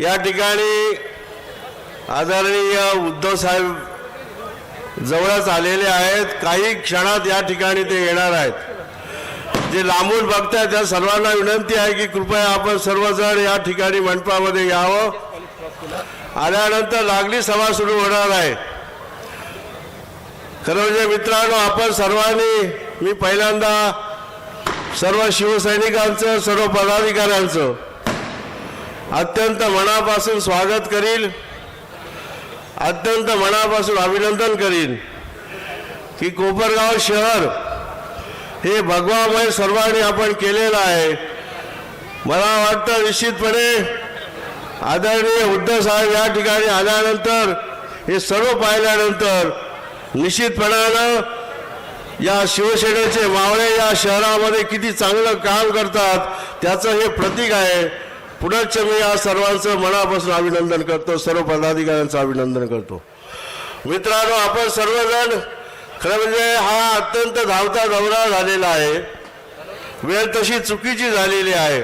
या ठिकाणी आदरणीय उद्धव साहेब जवळच आलेले आहेत. काही क्षणात या ठिकाणी ते येणार आहेत. जे लांबून बघतायत त्या सर्वांना विनंती आहे की कृपया आपण सर्वजण या ठिकाणी मंडपामध्ये यावं. आल्यानंतर लागली सभा सुरू होणार आहे. खरं म्हणजे मित्रांनो आपण सर्वांनी मी पहिल्यांदा सर्व शिवसैनिकांचं सर्व पदाधिकाऱ्यांचं अत्यंत मनापासून स्वागत करील अत्यंत मनापासून अभिनंदन करीन. की कोपरगाव शहर हे भगवामय सर्वांनी आपण केलेलं आहे. मला वाटतं निश्चितपणे आदरणीय उद्धव साहेब या ठिकाणी आल्यानंतर हे सर्व पाहिल्यानंतर निश्चितपणानं या शिवसेनेचे मावळे या शहरामध्ये किती चांगलं काम करतात त्याचं हे प्रतीक आहे. पुनश्च मी या सर्वांचं मनापासून अभिनंदन करतो. सर्व पदाधिकाऱ्यांचं अभिनंदन करतो. मित्रांनो आपण सर्वजण खरं म्हणजे हा अत्यंत धावता दौरा झालेला आहे. वेळ तशी चुकीची झालेली आहे.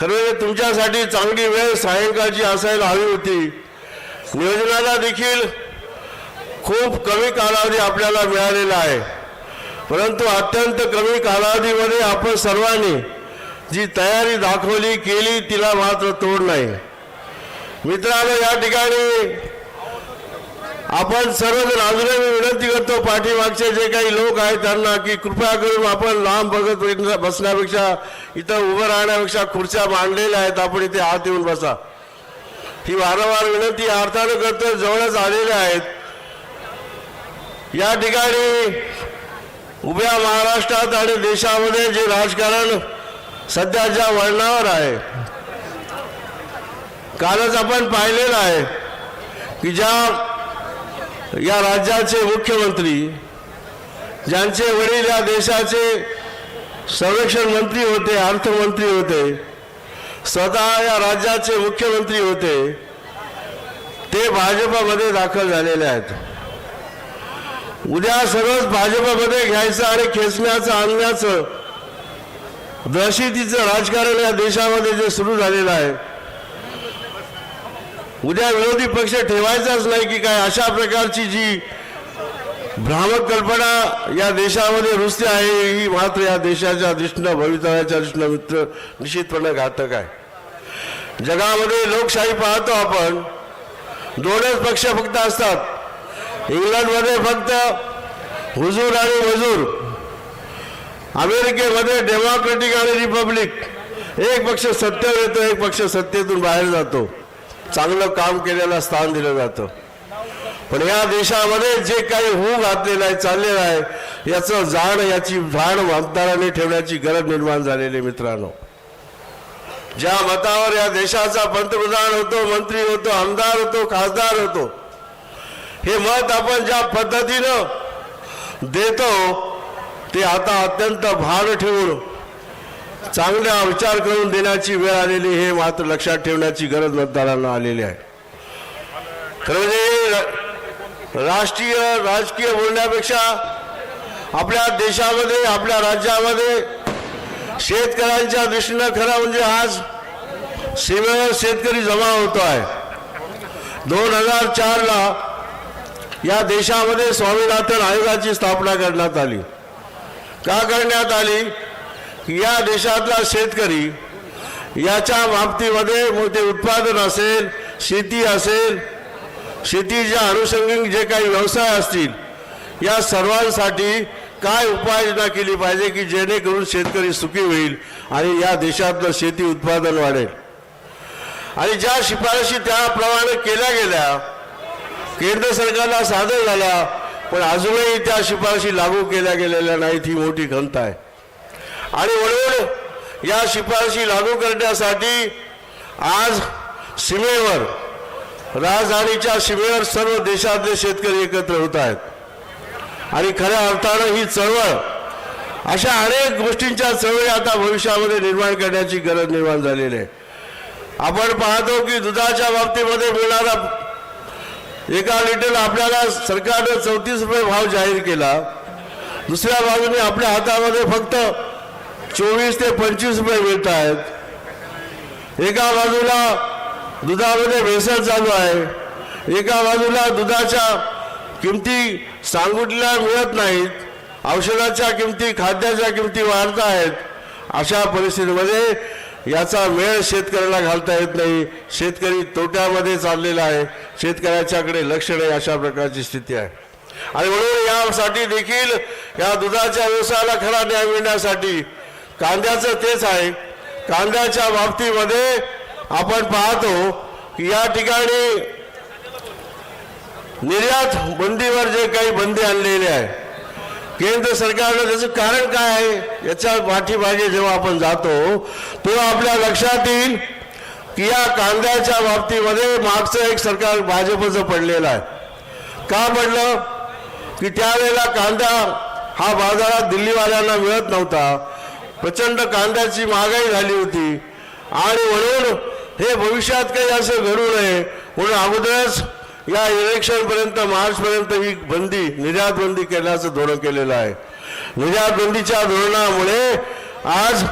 खरं म्हणजे तुमच्यासाठी चांगली वेळ सायंकाळची असायला हवी होती. नियोजनाला देखील खूप कमी कालावधी आपल्याला मिळालेला आहे. परंतु अत्यंत कमी कालावधीमध्ये आपण सर्वांनी जी तयारी दाखवली केली तिला मात्र तोड नाही. मित्रांनो या ठिकाणी आपण सर्वजण अजूनही मी विनंती करतो पाठीमागचे जे काही लोक आहेत त्यांना की कृपया करून आपण लांब बघत बसण्यापेक्षा इथं उभं राहण्यापेक्षा खुर्च्या मांडलेल्या आहेत आपण इथे आत येऊन बसा. ही वारंवार विनंती अर्थानं करतो जवळच आलेल्या आहेत. या ठिकाणी उभ्या महाराष्ट्रात आणि देशामध्ये जे राजकारण सध्या ज्या वळणावर आहे. कालच आपण पाहिलेलं आहे की ज्या या राज्याचे मुख्यमंत्री ज्यांचे वडील या देशाचे संरक्षण मंत्री होते अर्थमंत्री होते स्वतः या राज्याचे मुख्यमंत्री होते ते भाजपमध्ये दाखल झालेले आहेत. उद्या सर्वच भाजपमध्ये घ्यायचं आणि खेचण्याचं आणण्याचं दहशतीचं राजकारण या देशामध्ये जे सुरू झालेलं आहे उद्या विरोधी पक्ष ठेवायचाच नाही की काय अशा प्रकारची जी भ्रामक कल्पना या देशामध्ये रुजते आहे ही मात्र या देशाच्या दृष्टीनं भवितव्याच्या दृष्टीनं मित्र निश्चितपणे घातक आहे. जगामध्ये लोकशाही पाहतो आपण दोनच पक्ष फक्त असतात. इंग्लंडमध्ये फक्त हुजूर आणि मजूर. अमेरिकेमध्ये डेमोक्रेटिक आणि रिपब्लिक. एक पक्ष सत्तेवर येतो एक पक्ष सत्तेतून बाहेर जातो. चांगलं काम केलेलं स्थान दिलं जातं. पण या देशामध्ये जे काही होऊ घातलेलं आहे चाललेलं आहे याचं जाण याची भाण मतदाराने ठेवण्याची गरज निर्माण झालेली मित्रांनो. ज्या मतावर या देशाचा पंतप्रधान होतो मंत्री होतो आमदार होतो खासदार होतो हे मत आपण ज्या पद्धतीनं देतो ते आता अत्यंत भार ठेवून चांगला विचार करून देण्याची वेळ आलेली हे मात्र लक्षात ठेवण्याची गरज मतदारांना आलेली आहे. खरं म्हणजे राष्ट्रीय राजकीय बोलण्यापेक्षा आपल्या देशामध्ये आपल्या राज्यामध्ये शेतकऱ्यांच्या दृष्टीनं खरं म्हणजे आज सीमेवर शेतकरी जमा होतो आहे. दोन हजार चारला या देशामध्ये स्वामीनाथन आयोगाची स्थापना करण्यात आली. का करण्यात आली? या देशातला शेतकरी याच्या बाबतीमध्ये मग ते उत्पादन असेल शेती असेल शेतीच्या अनुषंगिक जे काही व्यवसाय असतील या सर्वांसाठी काय उपाययोजना केली पाहिजे की जेणेकरून शेतकरी सुखी होईल आणि या देशातलं शेती उत्पादन वाढेल? आणि ज्या शिफारशी त्याप्रमाणे केल्या गेल्या केंद्र सरकारला सादर झाल्या पण अजूनही त्या शिफारशी लागू केल्या गेलेल्या नाहीत ही मोठी खंत आहे. आणि म्हणून या शिफारशी लागू करण्यासाठी आज सीमेवर राजधानीच्या सीमेवर सर्व देशातले शेतकरी एकत्र होत आहेत. आणि खऱ्या अर्थानं ही चळवळ अशा अनेक गोष्टींच्या चळवळी आता भविष्यामध्ये निर्माण करण्याची गरज निर्माण झालेली आहे. आपण पाहतो की दुधाच्या बाबतीमध्ये मिळणारा एका लिटरला आपल्याला सरकारनं चौतीस रुपये भाव जाहीर केला. दुसऱ्या बाजूने आपल्या हातामध्ये फक्त चोवीस ते पंचवीस रुपये मिळत आहेत एका बाजूला दुधामध्ये भेसळ चालू आहे. एका बाजूला दुधाच्या किमती सांगुटल्या मिळत नाहीत. औषधाच्या किमती खाद्याच्या किमती वाढत आहेत अशा परिस्थितीमध्ये याचा वेळ शेतकऱ्याला घालता येत नाही. शेतकरी तोट्यामध्ये चाललेला आहे. शेतकऱ्याच्याकडे लक्ष नाही अशा प्रकारची स्थिती आहे. आणि म्हणून यासाठी देखील या दुधाच्या व्यवसायाला खरा न्याय मिळण्यासाठी कांद्याचं तेच आहे. कांद्याच्या बाबतीमध्ये आपण पाहतो की या ठिकाणी निर्यात बंदीवर जे काही बंदी आणलेले आहे केंद्र सरकारनं त्याचं कारण काय आहे? याच्या पाठीमागे जेव्हा आपण जातो तेव्हा आपल्या लक्षात येईल की या कांद्याच्या बाबतीमध्ये मागचं एक सरकार भाजपचं पडलेलं आहे. का पडलं? की त्यावेळेला कांदा हा बाजारात दिल्लीवाल्यांना मिळत नव्हता. प्रचंड कांद्याची महागाई झाली होती. आणि म्हणून हे भविष्यात काही असं घडू नये म्हणून अगोदरच या इलेक्शनपर्यंत मार्चपर्यंत ही बंदी निर्यात बंदी करण्याचं धोरण केलेलं आहे. निर्यात बंदीच्या धोरणामुळे आज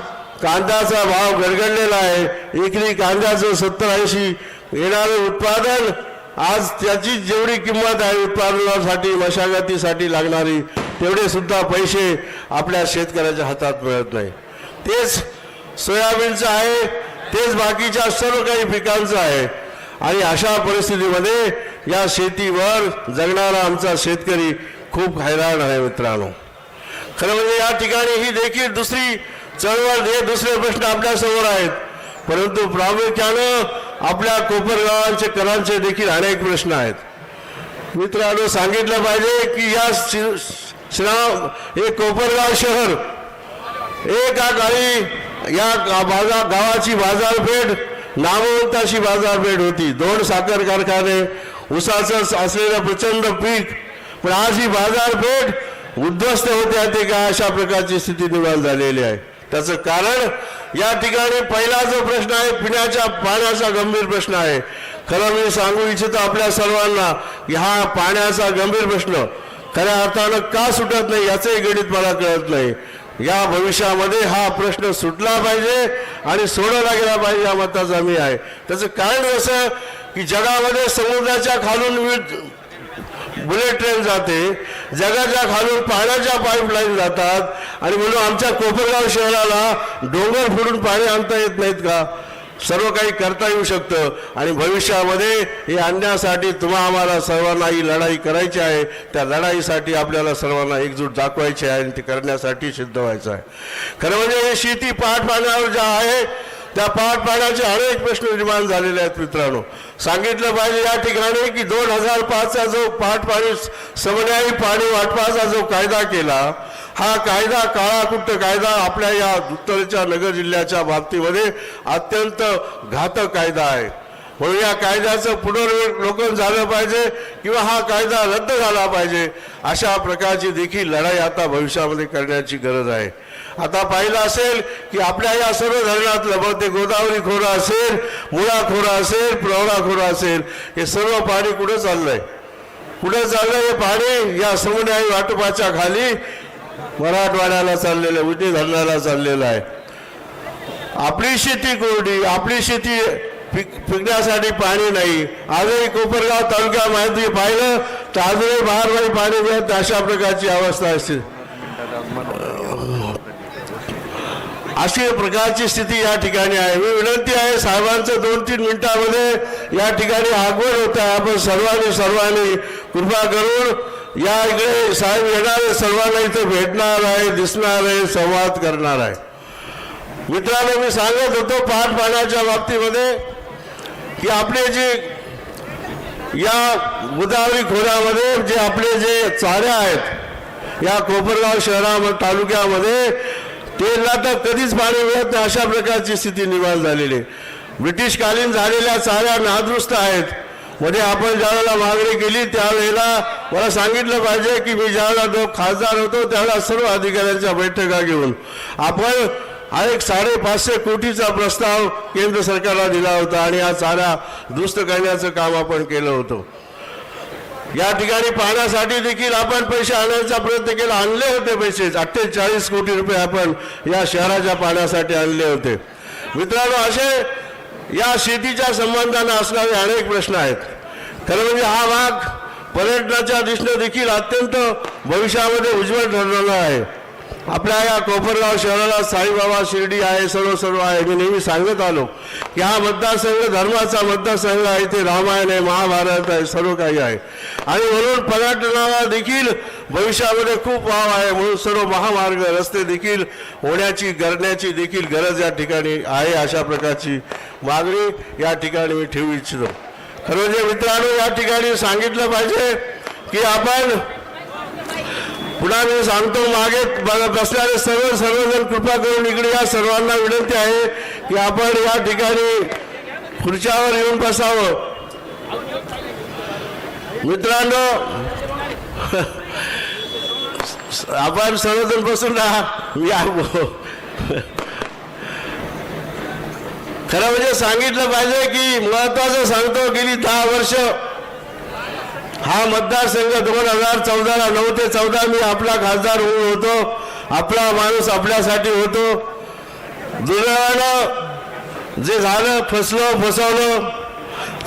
कांद्याचा भाव गडगडलेला आहे. एकरी कांद्याचं सत्तर ऐंशी येणारं उत्पादन आज त्याची जेवढी किंमत आहे उत्पादनासाठी मशागतीसाठी लागणारी तेवढे सुद्धा पैसे आपल्या शेतकऱ्याच्या हातात मिळत नाही. तेच सोयाबीनचं आहे तेच बाकीच्या सर्व काही पिकांचं आहे. आणि अशा परिस्थितीमध्ये या शेतीवर जगणारा आमचा शेतकरी खूप हैराण आहे मित्रांनो. खरं म्हणजे या ठिकाणी ही देखील दुसरी चळवळ हे दुसरे प्रश्न आपल्यासमोर आहेत. परंतु प्रामुख्यानं आपल्या कोपरगावांचे करांचे देखील अनेक प्रश्न आहेत. मित्रांनो सांगितलं पाहिजे की या शि- हे कोपरगाव शहर एका काळी या बाजार गावाची बाजारपेठ नामवंताची बाजारपेठ होती. दोन साखर कारखाने उसाचं असलेलं प्रचंड पीक पण आज ही बाजारपेठ उद्ध्वस्त होते ते का अशा प्रकारची स्थिती निर्माण झालेली आहे. त्याचं कारण या ठिकाणी पहिला जो प्रश्न आहे पिण्याच्या पाण्याचा गंभीर प्रश्न आहे. खरं मी सांगू इच्छितो आपल्या सर्वांना की हा पाण्याचा गंभीर प्रश्न खऱ्या अर्थानं का सुटत नाही याचंही गणित मला कळत नाही. या भविष्यामध्ये हा प्रश्न सुटला पाहिजे आणि सोडवला गेला पाहिजे या मताचा मी आहे. त्याचं कारण असं की जगामध्ये समुद्राच्या खालून विविध बुलेट ट्रेन जाते जगाच्या खालून पाण्याच्या पाईपलाईन जातात आणि म्हणून आमच्या कोपरगाव शहराला डोंगर फोडून पाणी आणता येत नाहीत का? सर्व काही करता येऊ शकतं. आणि भविष्यामध्ये हे आणण्यासाठी तुम्हा आम्हाला सर्वांना ही लढाई करायची आहे. त्या लढाईसाठी आपल्याला सर्वांना एकजूट दाखवायची आहे आणि ती करण्यासाठी सिद्ध व्हायचं आहे. खरं म्हणजे हे शेती पाठ पाण्यावर ज्या आहे त्या पाठ अनेक प्रश्न निर्माण झालेले आहेत मित्रांनो. सांगितलं पाहिजे या ठिकाणी की दोन हजार पाचचा जो पाठ पाणी समन्यायी पाणी वाटपाचा जो कायदा केला हा कायदा काळाकुट्ट कायदा आपल्या या उत्तरेच्या नगर जिल्ह्याच्या बाबतीमध्ये अत्यंत घातक कायदा आहे. म्हणून या कायद्याचं पुनर्वलोकन झालं पाहिजे किंवा हा कायदा रद्द झाला पाहिजे अशा प्रकारची देखील लढाई आता भविष्यामध्ये करण्याची गरज आहे. आता पाहिलं असेल की आपल्या या सर्व धरणातलं मग ते गोदावरी खोरं असेल मुळा खोरं असेल प्रवळा खोरं असेल हे सर्व पाणी कुठं चाललंय? कुठं चाललंय हे पाणी? या समुदाय वाटपाच्या खाली मराठवाड्याला चाललेलं आहे उजनी धरणाला चाललेलं आहे. आपली शेती कोरडी आपली शेती पिक पिकण्यासाठी पाणी नाही. आजही कोपरगाव तालुक्या माहिती पाहिलं तर आजही बाहेर पाणी मिळत अशा प्रकारची अवस्था असते अशी प्रकारची स्थिती या ठिकाणी आहे. मी विनंती आहे साहेबांचं दोन तीन मिनिटामध्ये या ठिकाणी आगमन होत आहे. आपण सर्वांनी सर्वांनी कृपा करून या इकडे साहेब येणारे सर्वांना इथं भेटणार आहे दिसणार आहे संवाद करणार आहे. मित्रांनो मी सांगत होतो पाठ पाण्याच्या बाबतीमध्ये की आपले जे या गोदावरी खोऱ्यामध्ये जे आपले जे चाऱ्या आहेत या कोपरगाव शहरामध्ये तालुक्यामध्ये तेला तर कधीच पाणी मिळत नाही. अशा प्रकारची स्थिती निर्माण झालेली आहे. ब्रिटिशकालीन झालेल्या साऱ्या नादुरुस्त आहेत. मध्ये आपण ज्यावेळेला मागणी केली त्यावेळेला मला सांगितलं पाहिजे की मी ज्यावेळेला जो खासदार होतो त्यावेळेला सर्व अधिकाऱ्यांच्या बैठका घेऊन आपण एक साडेपाचशे कोटीचा प्रस्ताव केंद्र सरकारला दिला होता आणि या साऱ्या दुरुस्त करण्याचं काम आपण केलं होतं. या ठिकाणी पाहण्यासाठी देखील आपण पैसे आणण्याचा प्रयत्न केला. आणले होते पैसे. अठ्ठेचाळीस कोटी रुपये आपण या शहराच्या पाण्यासाठी आणले होते. मित्रांनो असे या शेतीच्या संबंधाने असणारे अनेक प्रश्न आहेत. खरं म्हणजे हा भाग पर्यटनाच्या दृष्टीने देखील अत्यंत भविष्यामध्ये उज्ज्वल ठरलेला आहे. आपल्या या कोपरगाव शहराला साईबाबा शिर्डी आहे सर्व सर्व आहे. मी नेहमी सांगत आलो की हा मतदारसंघ धर्माचा मतदारसंघ आहे. इथे रामायण आहे महाभारत आहे सर्व काही आहे. आणि म्हणून पर्यटनाला देखील भविष्यामध्ये खूप वाव आहे म्हणून सर्व महामार्ग रस्ते देखील होण्याची करण्याची देखील गरज या ठिकाणी आहे अशा प्रकारची मागणी या ठिकाणी मी ठेवू इच्छितो. खरं म्हणजे मित्रांनो या ठिकाणी सांगितलं पाहिजे की आपण पुन्हा मी सांगतो मागे बसल्याने बसणारे सर्व सर्वजण कृपा करून इकडे या सर्वांना विनंती आहे की आपण या ठिकाणी खुर्च्यावर येऊन बसावं. मित्रांनो आपण सर्वजण बसून राहा या खरं म्हणजे सांगितलं पाहिजे की महत्वाचं सांगतो गेली दहा वर्ष हा मतदारसंघ दोन हजार चौदाला नऊ ते चौदा मी आपला खासदार होऊन होतो. आपला माणूस आपल्यासाठी होतो. दुर्दैवानं जे झालं फसलं फसवलं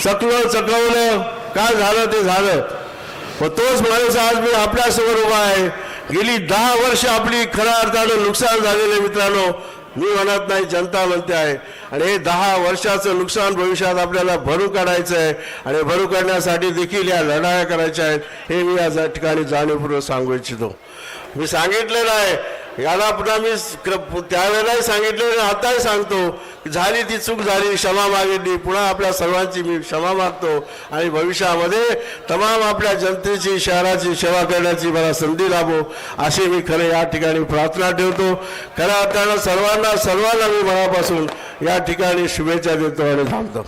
चकलं चकवलं काय झालं ते झालं. व तोच माणूस आज मी आपल्यासमोर उभा आहे. गेली दहा वर्ष आपली खऱ्या अर्थानं नुकसान झालेलं मित्रांनो. मी म्हणत नाही जनता म्हणते आहे. आणि हे दहा वर्षाचं नुकसान भविष्यात आपल्याला भरू काढायचं आहे. आणि भरू काढण्यासाठी देखील या लढाया करायच्या आहेत हे मी या ठिकाणी जाणीवपूर्वक सांगू इच्छितो. मी सांगितलेलं आहे याला पुन्हा मी त्यावेळेलाही सांगितलं आताही सांगतो झाली ती चूक झाली क्षमा मागितली. पुन्हा आपल्या सर्वांची मी क्षमा मागतो आणि भविष्यामध्ये तमाम आपल्या जनतेची शहराची सेवा करण्याची मला संधी लाभो अशी मी खरे या ठिकाणी प्रार्थना ठेवतो. खऱ्या अर्थानं सर्वांना सर्वांना मी मनापासून या ठिकाणी शुभेच्छा देतो आणि थांबतो.